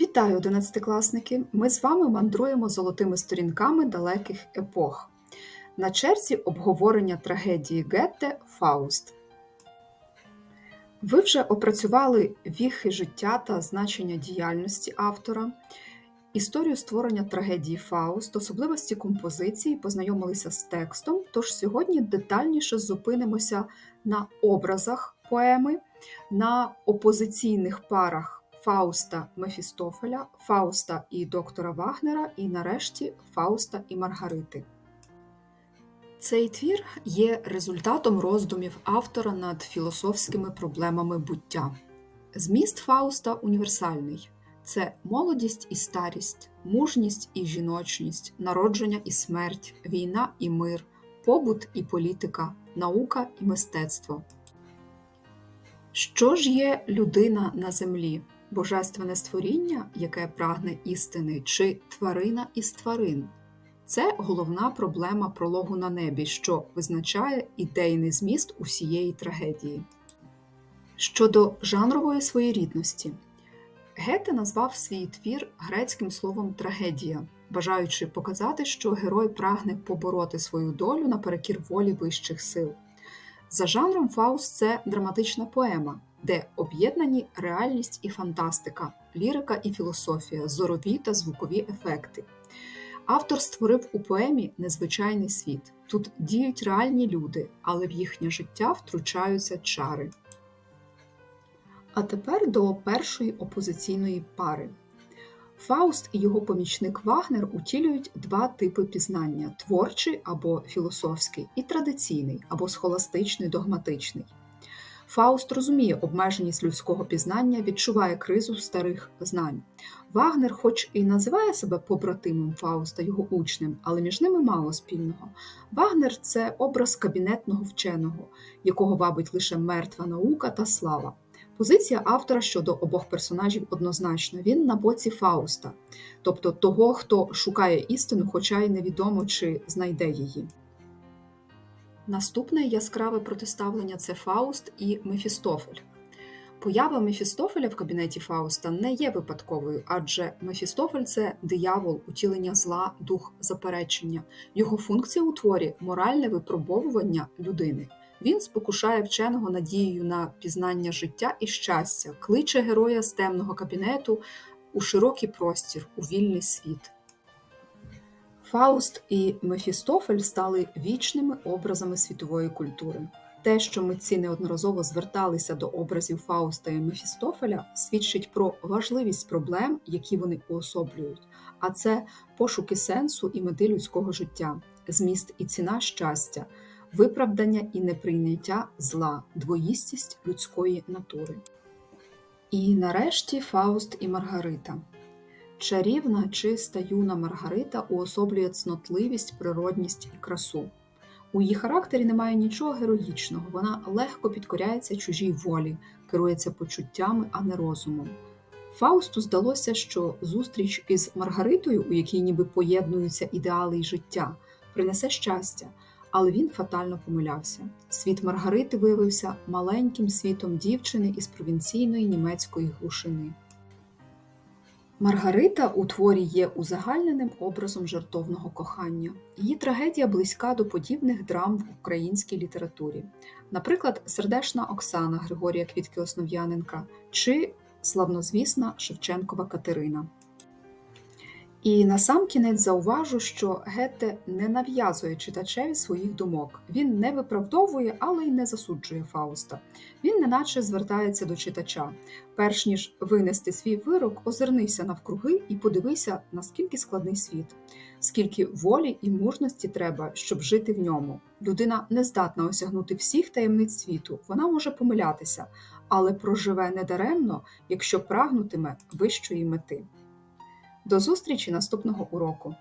Вітаю, одинадцятикласники! Ми з вами мандруємо золотими сторінками далеких епох. На черзі обговорення трагедії Гетте Фауст. Ви вже опрацювали віхи життя та значення діяльності автора, історію створення трагедії Фауст, особливості композиції, познайомилися з текстом. Тож сьогодні детальніше зупинимося на образах поеми, на опозиційних парах. Фауста Мефістофеля, Фауста і доктора Вагнера, і нарешті Фауста і Маргарити. Цей твір є результатом роздумів автора над філософськими проблемами буття. Зміст Фауста універсальний це молодість і старість, мужність і жіночність, народження і смерть, війна і мир, побут і політика, наука і мистецтво. Що ж є людина на землі? Божественне створіння, яке прагне істини, чи тварина із тварин. Це головна проблема прологу на небі, що визначає ідейний зміст усієї трагедії. Щодо жанрової своєрідності, Гете назвав свій твір грецьким словом трагедія, бажаючи показати, що герой прагне побороти свою долю наперекір волі вищих сил. За жанром Фауст це драматична поема, де об'єднані реальність і фантастика, лірика і філософія, зорові та звукові ефекти. Автор створив у поемі незвичайний світ. Тут діють реальні люди, але в їхнє життя втручаються чари. А тепер до першої опозиційної пари. Фауст і його помічник Вагнер утілюють два типи пізнання творчий або філософський, і традиційний або схоластичний догматичний. Фауст розуміє обмеженість людського пізнання, відчуває кризу старих знань. Вагнер, хоч і називає себе побратимом Фауста, його учнем, але між ними мало спільного. Вагнер це образ кабінетного вченого, якого вабить лише мертва наука та слава. Позиція автора щодо обох персонажів однозначна: він на боці Фауста, тобто того, хто шукає істину, хоча й невідомо чи знайде її. Наступне яскраве протиставлення це Фауст і Мефістофель. Поява Мефістофеля в кабінеті Фауста не є випадковою, адже Мефістофель це диявол, утілення зла, дух заперечення. Його функція у творі моральне випробовування людини. Він спокушає вченого надією на пізнання життя і щастя, кличе героя з темного кабінету у широкий простір, у вільний світ. Фауст і Мефістофель стали вічними образами світової культури. Те, що митці неодноразово зверталися до образів Фауста і Мефістофеля, свідчить про важливість проблем, які вони уособлюють, а це пошуки сенсу і мети людського життя, зміст і ціна щастя, виправдання і неприйняття зла, двоїстість людської натури. І нарешті Фауст і Маргарита. Чарівна, чиста юна Маргарита уособлює цнотливість, природність і красу. У її характері немає нічого героїчного, вона легко підкоряється чужій волі, керується почуттями, а не розумом. Фаусту здалося, що зустріч із Маргаритою, у якій ніби поєднуються ідеали й життя, принесе щастя, але він фатально помилявся. Світ Маргарити виявився маленьким світом дівчини із провінційної німецької глушини. Маргарита у творі є узагальненим образом жартовного кохання. Її трагедія близька до подібних драм в українській літературі, наприклад, сердешна Оксана Григорія Квітки Основ'яненка чи славнозвісна Шевченкова Катерина. І насамкінець зауважу, що Гете не нав'язує читачеві своїх думок. Він не виправдовує, але й не засуджує Фауста. Він неначе звертається до читача. Перш ніж винести свій вирок, озирнися навкруги і подивися, наскільки складний світ, скільки волі і мужності треба, щоб жити в ньому. Людина не здатна осягнути всіх таємниць світу, вона може помилятися, але проживе недаремно, якщо прагнутиме вищої мети. До зустрічі наступного уроку!